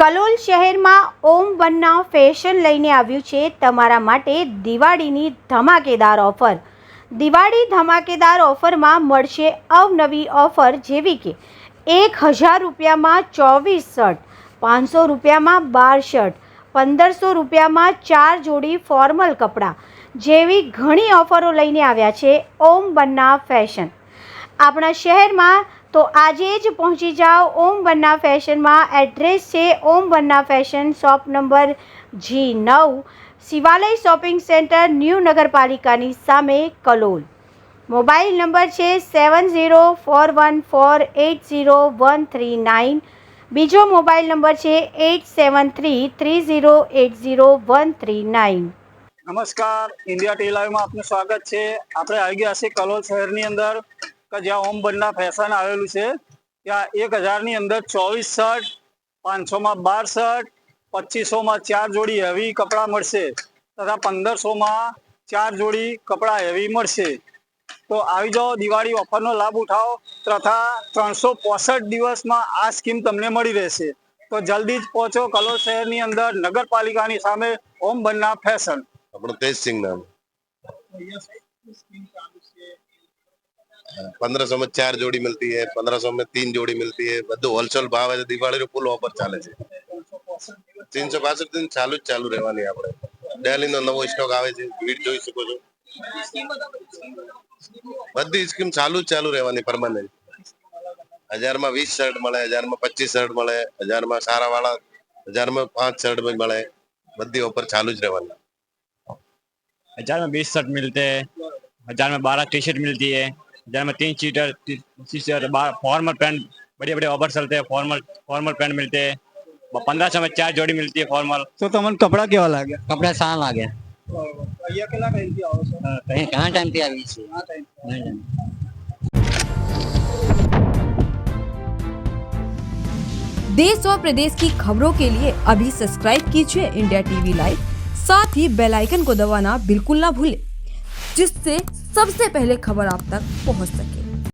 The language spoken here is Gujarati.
કલોલ શહેરમાં ઓમ બન્ના ફેશન લઈને આવ્યું છે તમારા માટે દિવાળીની ધમાકેદાર ઓફર. દિવાળી ધમાકેદાર ઓફરમાં મળશે અવનવી ઓફર જેવી કે એક હજાર રૂપિયામાં ચોવીસ શર્ટ, પાંચસો રૂપિયામાં બાર શર્ટ, પંદરસો રૂપિયામાં ચાર જોડી ફોર્મલ કપડાં જેવી ઘણી ઓફરો લઈને આવ્યા છે ઓમ બન્ના ફેશન. આપણા શહેરમાં તો આજે જ પહોંચી જાઓ ઓમ બન્ના ફેશનમાં. એડ્રેસ છે Om Banna fashion shop number G નવ, શિવાલય શોપિંગ સેન્ટર, ન્યૂ નગરપાલિકાની સામે કલોલ. મોબાઈલ નંબર છે seven zero four one four eight zero one three nine. બીજો મોબાઈલ નંબર છે eight seven three three zero eight zero one three nine. નમસ્કાર, ઇન્ડિયા ટી લાઈવમાં આપનું સ્વાગત છે. આપણે આવી ગયા છીએ કલોલ શહેરની અંદર. કે જ્યાં ઓમ બન્ના ફેશન આવેલું છે ત્યાં એક હજારની અંદર ચોવીસ શર્ટ પાંચસોમાં બાર શર્ટ પચીસોમાં ચાર જોડી હેવી કપડાં મળશે તથા પંદરસોમાં ચાર જોડી કપડાં હેવી મળશે. તો આવી જાઓ દિવાળી ઓફરનો લાભ ઉઠાવો તથા ત્રણસો પોસઠ દિવસમાં આ સ્કીમ તમને મળી રહેશે. તો જલ્દી જ પહોંચો કલોલ શહેરની અંદર નગરપાલિકાની સામે ઓમ બન્ના ફેશન આપણું તેજસિંહ નામ पंद्रह सौ में चार जोड़ी मिलती है पंद्रह सौ में तीन जोड़ी मिलती है બધું હોલસેલ ભાવ છે દિવાળી ફૂલ ઓફર ચાલે છે ત્રણસો પાસઠ દિન ચાલુ જ ચાલુ રહેવાની આપણે ડેલી નો નવો સ્ટોક આવે છે ભીડ જોઈ શકો છો બધી સ્કીમ ચાલુ જ ચાલુ રહેવાની પરમાનન્ટ હજારમાં વીસ શર્ટ મળે હજારમાં પચીસ શર્ટ મળે હજારમાં સારા વાળા હજારમાં પાંચ શર્ટ બી મળે બધી ઓફર ચાલુ જ રહેવાની हजार में बीस शर्ट मिलते हैं हजार में बारह टी जहाँ तीन सीटर सीटर फॉर्मल पैंट बड़े बड़े ऑफ़र चलते हैं फॉर्मल फॉर्मल पैंट मिलते हैं। पंद्रह सौ में चार जोड़ी मिलती है फॉर्मल तो तमन कपड़ा क्या वाला गया कपड़ा शाम आ गया। ટાઈમથી આવો છો અ, કઈ देश और प्रदेश की खबरों के लिए अभी सब्सक्राइब कीजिए इंडिया टीवी लाइव साथ ही बेल आइकन को दबाना बिल्कुल ना भूलें। जिससे सबसे पहले खबर आप तक पहुंच सके